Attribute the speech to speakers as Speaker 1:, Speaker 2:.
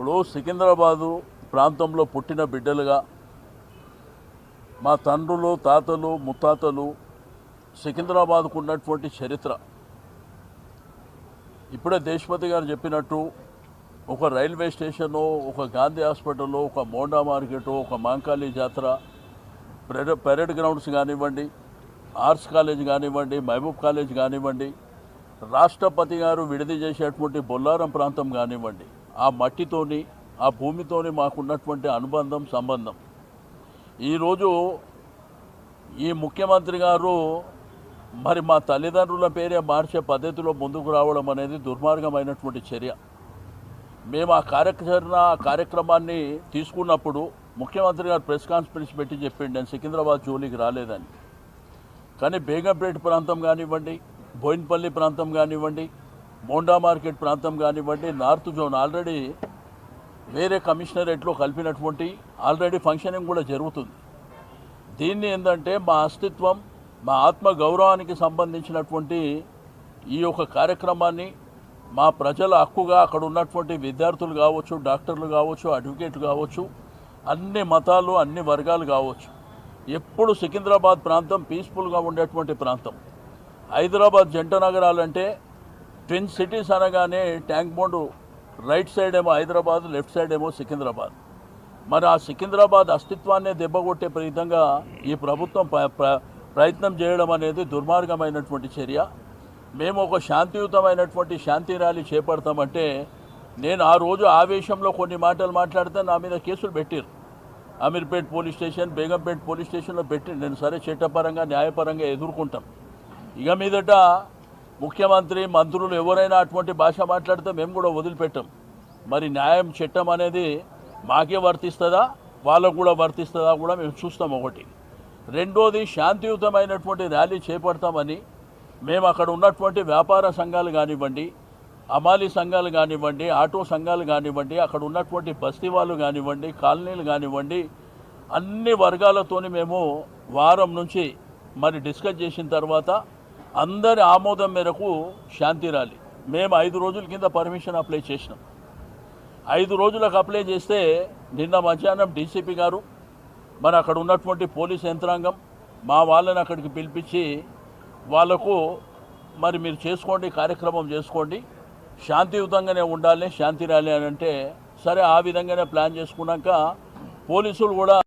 Speaker 1: ఇప్పుడు సికింద్రాబాదు ప్రాంతంలో పుట్టిన బిడ్డలుగా మా తండ్రులు తాతలు ముత్తాతలు సికింద్రాబాద్కు ఉన్నటువంటి చరిత్ర. ఇప్పుడే దేశపతి గారు చెప్పినట్టు ఒక రైల్వే స్టేషను ఒక గాంధీ హాస్పిటల్ ఒక మోండా మార్కెట్ ఒక మాంకాళి జాతర పెరడ్ పెరేడ్ గ్రౌండ్స్ కానివ్వండి ఆర్ట్స్ కాలేజ్ కానివ్వండి మహబూబ్ కాలేజ్ కానివ్వండి రాష్ట్రపతి గారు విడిది చేసేటువంటి బొల్లారం ప్రాంతం కానివ్వండి ఆ మట్టితోని ఆ భూమితోని మాకున్నటువంటి అనుబంధం సంబంధం. ఈరోజు ఈ ముఖ్యమంత్రి గారు మరి మా తల్లిదండ్రుల పేరే మార్చే పద్ధతిలో ముందుకు రావడం అనేది దుర్మార్గమైనటువంటి చర్య. మేము ఆ కార్యాచరణ కార్యక్రమాన్ని తీసుకున్నప్పుడు ముఖ్యమంత్రి గారు ప్రెస్ కాన్ఫరెన్స్ పెట్టి చెప్పిండి నేను సికింద్రాబాద్ జోలికి రాలేదని. కానీ బేగంపేట ప్రాంతం కానివ్వండి బోయిన్పల్లి ప్రాంతం కానివ్వండి బోండా మార్కెట్ ప్రాంతం కానివ్వండి నార్త్ జోన్ ఆల్రెడీ వేరే కమిషనరేట్లో కలిపినటువంటి ఆల్రెడీ ఫంక్షనింగ్ కూడా జరుగుతుంది. దీన్ని ఏంటంటే మా అస్తిత్వం మా ఆత్మ గౌరవానికి సంబంధించినటువంటి ఈ యొక్క కార్యక్రమాన్ని మా ప్రజల హక్కుగా అక్కడ ఉన్నటువంటి విద్యార్థులు కావచ్చు డాక్టర్లు కావచ్చు అడ్వకేట్లు కావచ్చు అన్ని మతాలు అన్ని వర్గాలు కావచ్చు. ఎప్పుడు సికింద్రాబాద్ ప్రాంతం పీస్ఫుల్గా ఉండేటువంటి ప్రాంతం. హైదరాబాద్ జంట నగరాలంటే ట్విన్ సిటీస్ అనగానే ట్యాంక్ బోండ్ రైట్ సైడ్ ఏమో హైదరాబాద్ లెఫ్ట్ సైడ్ ఏమో సికింద్రాబాద్. మరి ఆ సికింద్రాబాద్ అస్తిత్వాన్ని దెబ్బగొట్టే విధంగా ఈ ప్రభుత్వం ప్ర- ప్రయత్నం చేయడం అనేది దుర్మార్గమైనటువంటి చర్య. మేము ఒక శాంతియుతమైనటువంటి శాంతి ర్యాలీ చేపడతామంటే నేను ఆ రోజు ఆవేశంలో కొన్ని మాటలు మాట్లాడితే నా మీద కేసులు పెట్టారు Ameerpet police station Begumpet police స్టేషన్లో పెట్టి నేను సరే చట్టపరంగా న్యాయపరంగా ఎదుర్కొంటాం. ఇక మీదట ముఖ్యమంత్రి మంత్రులు ఎవరైనా అటువంటి భాష మాట్లాడితే మేము కూడా వదిలిపెట్టాం. మరి న్యాయం చట్టం అనేది మాకే వర్తిస్తుందా? వాళ్ళకు కూడా వర్తిస్తుందా కూడా మేము చూస్తాం ఒకటి. రెండోది శాంతియుతమైనటువంటి ర్యాలీ చేపడతామని మేము అక్కడ ఉన్నటువంటి వ్యాపార సంఘాలు కానివ్వండి అమాలి సంఘాలు కానివ్వండి ఆటో సంఘాలు కానివ్వండి అక్కడ ఉన్నటువంటి బస్తీ వాళ్ళు కానివ్వండి కాలనీలు కానివ్వండి అన్ని వర్గాలతోని మేము వారం నుంచి మరి డిస్కస్ చేసిన తర్వాత అందరి ఆమోదం మేరకు శాంతి ర్యాలీ. మేము ఐదు రోజుల కింద పర్మిషన్ అప్లై చేసినాం. ఐదు రోజులకు అప్లై చేస్తే నిన్న మధ్యాహ్నం డీసీపీ గారు మరి అక్కడ ఉన్నటువంటి పోలీస్ యంత్రాంగం మా వాళ్ళని అక్కడికి పిలిపించి వాళ్ళకు మరి మీరు చేసుకోండి కార్యక్రమం చేసుకోండి శాంతియుతంగానే ఉండాలి శాంతి ర్యాలీ అని అంటే సరే ఆ విధంగానే ప్లాన్ చేసుకున్నాక పోలీసులు కూడా